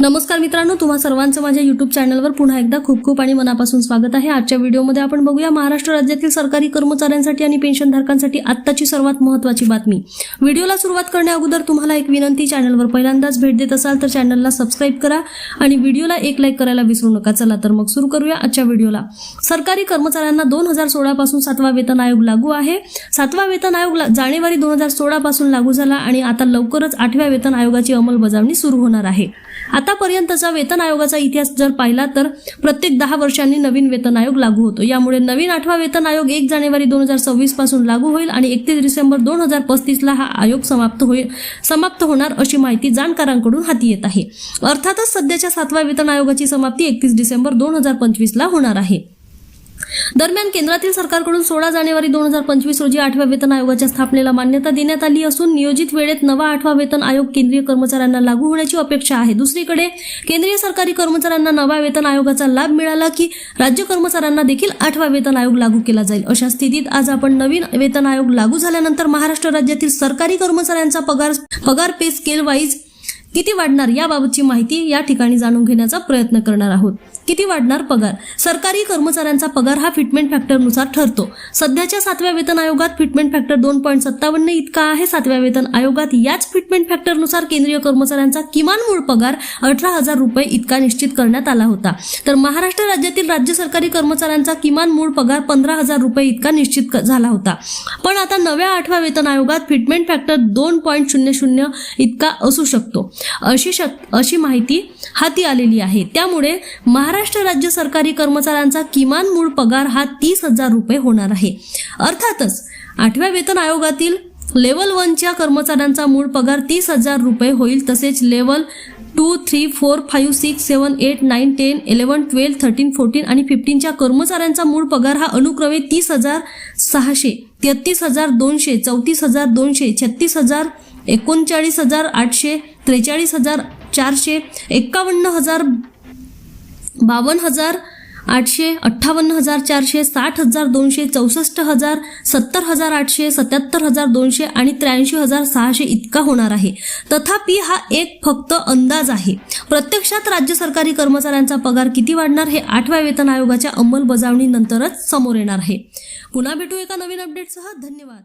नमस्कार मित्रांनो तुम्हा सर्वांचं माझ्या युट्यूब चॅनलवर पुन्हा एकदा खूप खूप आणि मनापासून स्वागत आहे. आजच्या व्हिडिओमध्ये आपण बघूया महाराष्ट्र राज्यातील सरकारी कर्मचाऱ्यांसाठी आणि पेन्शनधारकांसाठी आत्ताची सर्वात महत्त्वाची बातमी. व्हिडिओला सुरुवात करण्या अगोदर तुम्हाला एक विनंती चॅनलवर पहिल्यांदाच भेट देत असाल तर चॅनलला सबस्क्राईब करा आणि व्हिडिओला एक लाईक करायला विसरू नका. चला तर मग सुरू करूया आजच्या व्हिडिओला. सरकारी कर्मचाऱ्यांना दोन हजार सोळापासून सातवा वेतन आयोग लागू आहे. सातवा वेतन आयोग जानेवारी दोन हजार सोळापासून लागू झाला आणि आता लवकरच आठव्या वेतन आयोगाची अंमलबजावणी सुरू होणार आहे. आतापर्यंतचा वेतन आयोगाचा इतिहास जर पाहिला तर प्रत्येक दहा वर्षांनी नवीन वेतन आयोग लागू होतो. यामुळे नवीन आठवा वेतन आयोग एक जानेवारी दोन हजार सव्वीसपासून लागू होईल आणि एकतीस डिसेंबर दोन हजार पस्तीसला हा आयोग समाप्त होईल समाप्त होणार अशी माहिती जाणकारांकडून हाती येत आहे. अर्थातच सध्याच्या सातव्या वेतन आयोगाची समाप्ती एकतीस डिसेंबर दोन हजार पंचवीसला होणार आहे. दरम्यान केंद्रातील सरकारकडून सोळा जानेवारी दोन हजार पंचवीस रोजी आठव्या वेतन आयोगाच्या स्थापनेला मान्यता देण्यात आली असून नियोजित वेळेत नवा आठवा वेतन आयोग केंद्रीय कर्मचाऱ्यांना लागू होण्याची अपेक्षा आहे. दुसरीकडे केंद्रीय सरकारी कर्मचाऱ्यांना नवा वेतन आयोगाचा लाभ मिळाला की राज्य कर्मचाऱ्यांना देखील आठवा वेतन आयोग लागू केला जाईल. अशा स्थितीत आज आपण नवीन वेतन आयोग लागू झाल्यानंतर महाराष्ट्र राज्यातील सरकारी कर्मचाऱ्यांचा पगार पगार पे स्केल वाईज किती वाढणार याबाबतची माहिती या ठिकाणी जाणून घेण्याचा प्रयत्न करणार आहोत. किती वाढणार पगार? सरकारी कर्मचाऱ्यांचा पगार हा फिटमेंट फॅक्टरनुसार ठरतो. सध्याच्या सातव्या वेतन आयोगात फिटमेंट फॅक्टर दोन पॉईंट सत्तावन्न इतका आहे. सातव्या वेतन आयोगात याच फिटमेंट फॅक्टरनुसार केंद्रीय कर्मचाऱ्यांचा किमान मूळ पगार अठरा हजार रुपये इतका निश्चित करण्यात आला होता. तर महाराष्ट्र राज्यातील राज्य सरकारी कर्मचाऱ्यांचा किमान मूळ पगार पंधरा हजार रुपये इतका निश्चित झाला होता. पण आता नव्या आठव्या वेतन आयोगात फिटमेंट फॅक्टर दोन पॉईंट शून्य शून्य इतका असू शकतो. अशी शक अशी माहिती हाती आलेली आहे. त्यामुळे महाराष्ट्र राज्य सरकारी कर्मचाऱ्यांचा किमान मूळ पगार हा तीस हजार रुपये होणार आहे. अर्थातच आठव्या वेतन आयोगातील लेवल वनच्या कर्मचाऱ्यांचा मूळ पगार तीस हजार रुपये होईल तसेच level two three four five six seven eight nine ten eleven twelve thirteen fourteen आणि फिफ्टीनच्या कर्मचाऱ्यांचा मूळ पगार हा अनुक्रमे तीस हजार सहाशे तेहतीस हजार दोनशे चौतीस हजार दोनशे छत्तीस हजार एकोणचाळीस हजार आठशे त्रेचाळीस हजार चारशे एक्कावन्न हजार बावन्न हजार आठशे अठ्ठावन्न हजार चारशे साठ हजार दोनशे चौसष्ट हजार सत्तर हजार आठशे सत्याहत्तर हजार दोनशे आणि त्र्याऐंशी हजार सहाशे इतका होणार आहे. तथापि हा एक फक्त अंदाज आहे. प्रत्यक्षात राज्य सरकारी कर्मचाऱ्यांचा पगार किती वाढणार हे आठव्या वेतन आयोगाच्या अंमलबजावणीनंतरच समोर येणार आहे. पुन्हा भेटू एका नवीन अपडेटसह धन्यवाद.